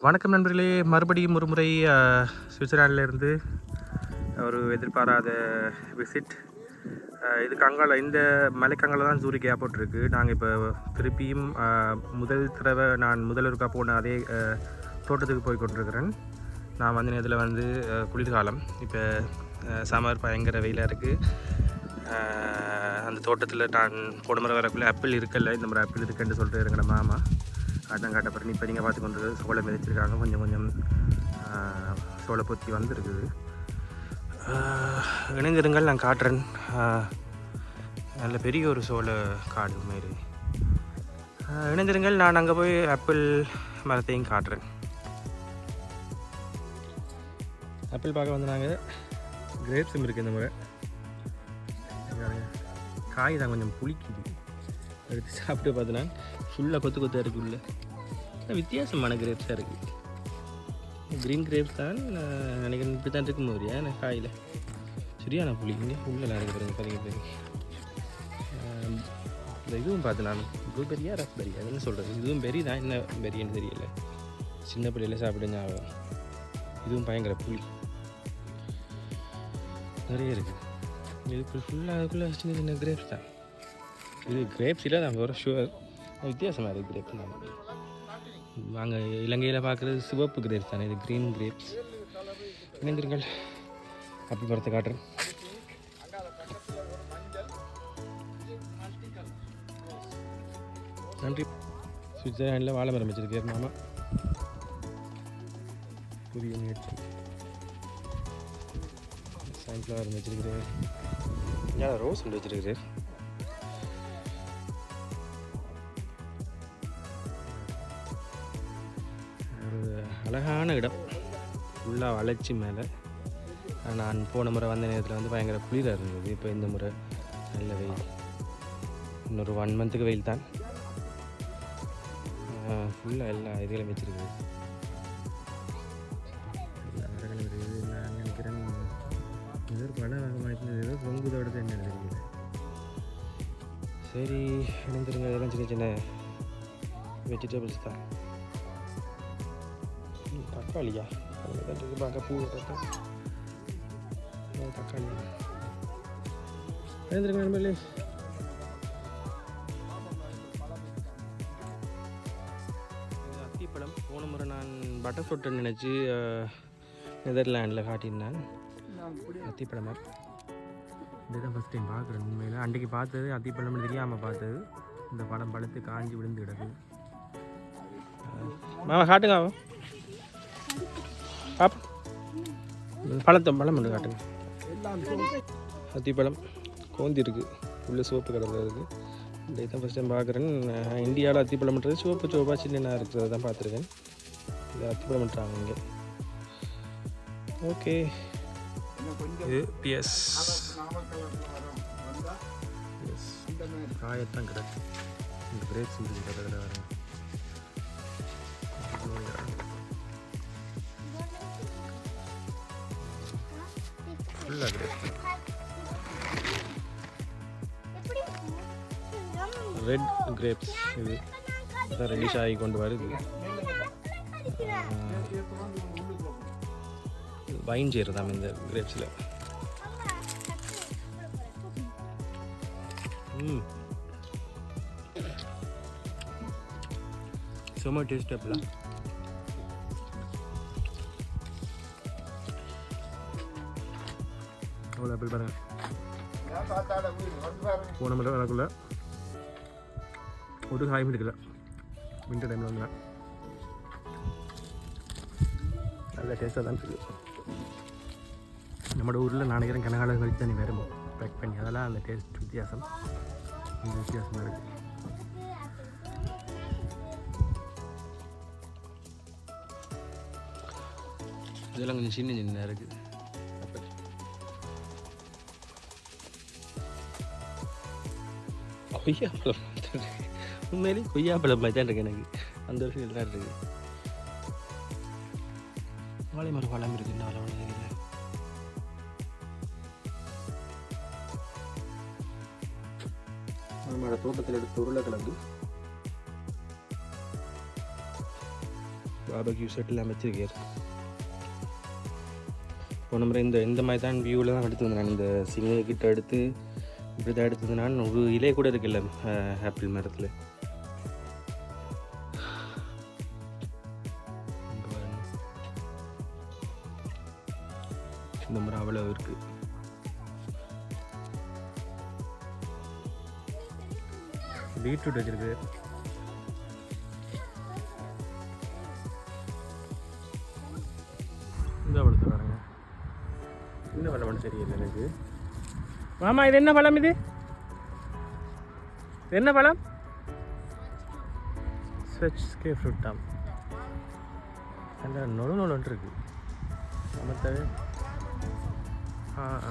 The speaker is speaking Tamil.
வணக்கம் நண்பர்களே. மறுபடியும் ஒரு முறை அஹ், ஒரு எதிர்பாராத விசிட் இது கங்கால இந்த மலைக்கங்கால தான் ஜூரிக் ஏர்போர்ட் இருக்குது நாங்கள் இப்போ திருப்பியும் முதல் தடவை நான் முதல்வருக்கா போன அதே தோட்டத்துக்கு போய் கொண்டிருக்கிறேன். நான் வந்து நேரத்தில் வந்து குளிர்காலம். இப்போ சம்மர் பயங்கர வெயிலாக இருக்குது அந்த தோட்டத்தில் நான் போன முறை வரக்குள்ளே ஆப்பிள் இருக்கல இந்த முறை ஆப்பிள் இருக்குன்னு சொல்லிட்டு இருக்கிற மாமா. அதான் காட்டப்படுறது இப்போ நீங்கள் பார்த்து கொண்டு சோளம் மிதிச்சிருக்காங்க. கொஞ்சம் கொஞ்சம் சோளை சோள பொத்தி வந்துருக்குது. இணைந்திருங்கள் நான் காட்டுறேன். நல்ல பெரிய ஒரு சோள காடு மாரி. இணைந்திருங்கள் நான் அங்கே போய் ஆப்பிள் மரத்தையும் காட்டுறேன். ஆப்பிள் பார்க்க வந்து நாங்கள் கிரேப்ஸும் இருக்குது இந்த முறை. காய் தான் கொஞ்சம் புளிக்குது. எடுத்து சாப்பிட்டு பார்த்தனா ஃபுல்லாக கொத்து கொத்தாக இருக்கு உள்ள. வித்தியாசமான கிரேப்ஸாக இருக்குது க்ரீன் கிரேப்ஸ் தான் நான் நினைக்கிறேன் இப்படி தான் இருக்கும் போது ஏன் காயில்? சரியான புளி. இங்கே உள்ளலாம் இருக்கு பாருங்க பாருங்க இந்த இதுவும் பார்த்து நான் ப்ளூபெரியா ரஸ்பெரி அது என்ன சொல்கிறது இதுவும் பெரி தான். என்ன பெரியன்னு தெரியல. சின்ன பிள்ளையில சாப்பிட ஞாபகம். இதுவும் பயங்கர புளி. நிறைய இருக்குது இதுக்குள்ள ஃபுல்லாக அதுக்குள்ளே சின்ன சின்ன கிரேப்ஸ் தான்? இது கிரேப்ஸ் இல்லை நான் ஒரு ஷுவர் வித்தியாசமாக இருக்குது கிரேப்ஸ் தான். நாங்கள் இலங்கையில் பார்க்குறது சிவப்பு கிரேப்ஸ் தானே இது க்ரீன் கிரேப்ஸ் இணைந்திருங்கள். அப்படி படத்தை காட்டுறேன். நன்றி. சுவிட்சர்லாண்டில் வாழை மரம் வச்சிருக்கார் மாமா. புதிய முயற்சி. சன்ஃப்ளவர் வச்சிருக்கிறேன் ரோஸ் ஒன்று வச்சிருக்கிறேன் அழகான இடம். ஃபுல்லாக வளர்ச்சி மேலே. நான் போன முறை வந்த நேரத்தில் வந்து பயங்கர குளிராக இருந்தது. இப்போ இந்த முறை நல்ல வெயில். இன்னொரு ஒன் மந்த்துக்கு வெயில் தான். ஃபுல்லாக எல்லா இதுகளையும் வச்சுருக்குது இருக்குது நான் நினைக்கிறேன் ஏதோ ஒரு படம் வாங்கமாக ஏதோ பொங்குதோட தான் என்ன தெரியல சரி இணைந்திருங்க இதெல்லாம் சின்ன சின்ன வெஜிடபிள்ஸ் தான். தக்காளியா இருக்குது பார்க்க பூவை பார்த்தா தக்காளி இணைந்திருங்க நண்பர்களே அத்திப்பழம் போன முறை நான் பட்டர் ஃப்ரூட்டுன்னு நினச்சி நெதர்லாண்டில் காட்டியிருந்தேன் அத்திப்பழமா இதுதான் ஃபஸ்ட் டைம் பார்க்குறேன் உண்மையில். அன்றைக்கு பார்த்தது அத்திப்பழம்னு தெரியாமல் பார்த்தது. இந்த பழம் பழுத்து காஞ்சி விழுந்து கிடக்கு. மாமா காட்டுங்க அவன் பழத்தை பழம் ஒன்று காட்டுங்க. அத்திப்பழம். கோந்தி இருக்குது உள்ளே சிவப்பு கலரில் இருக்குது இந்த இதான் ஃபஸ்ட் டைம் பார்க்குறேன். இந்தியாவில் அத்திப்பழம்ன்றது சிவப்பு சிவப்பாக சின்ன இருக்கிறத தான் பார்த்துருக்கேன். இது அத்திப்பழம்ன்றாங்க இங்கே. ஓகே. இது பிஎஸ் காயத்தான் கிடக்கு. இந்த பிரேக்ஸ் முடிஞ்சு கிடக்கிற வரேன் ஃபுல்லாக கிடக்கு ரெட் கிரேப்ஸ் இது. இதான் ரெடிஷ் ஆகி கொண்டு வருது. வைன் சேருதாம் இந்த கிரேப்ஸில் ம். செம்ம டேஸ்ட் அப்படிலாம் அவ்வளோ ஆப்பிள் பாருங்க. போன மட்டும் வரக்குள்ள ஒரு காயும் இருக்குல்ல. வின்டர் டைமில் வந்து நல்ல டேஸ்ட்டாக தான் இருக்குது நம்ம ஊரில் நான் நினைக்கிறேன் கனகாலம் கழிச்சு தண்ணி வேறு பேக் பண்ணி அதெல்லாம் அந்த டேஸ்ட் வித்தியாசம். இந்த வித்தியாசமாக இருக்குது இதெல்லாம் கொஞ்சம் சின்ன சின்ன இருக்குது. கொய்யாப்பழம் உண்மையிலேயே கொய்யாப்பழம் மாதிரி தான் இருக்கு எனக்கு. அந்த ஃபீல் தான் இருக்குது வாழை மரம் பழம் இருக்கு என்ன வளம் தெரியல. நம்மளோட தோட்டத்தில் எடுத்த உருளைக்கிழங்கு. பாபக்யூ செட்டில் அமைச்சிருக்கார் போன முறை இந்த இந்த மாதிரி தான் வியூவில் தான் எடுத்து வந்தேன். நான் இந்த சிங்க கிட்ட எடுத்து இப்படி தான் எடுத்தது. நான் ஒரு இலை கூட இருக்குல்ல ஆப்பிள் மரத்தில். இந்த முறை அவ்வளோ இருக்கு. பீட்ரூட் வச்சிருக்கு. இந்த அவ்வளோ பாருங்க. என்ன பழம்னு சரியில்லை எனக்கு? மாமா இது என்ன பழம் இது? இது என்ன பழம்? ஸ்வெச்கே ஃப்ரூட்டாம் அந்த நொழு நொழுன்னு இருக்கு சமத்தவே ஆ ஆ.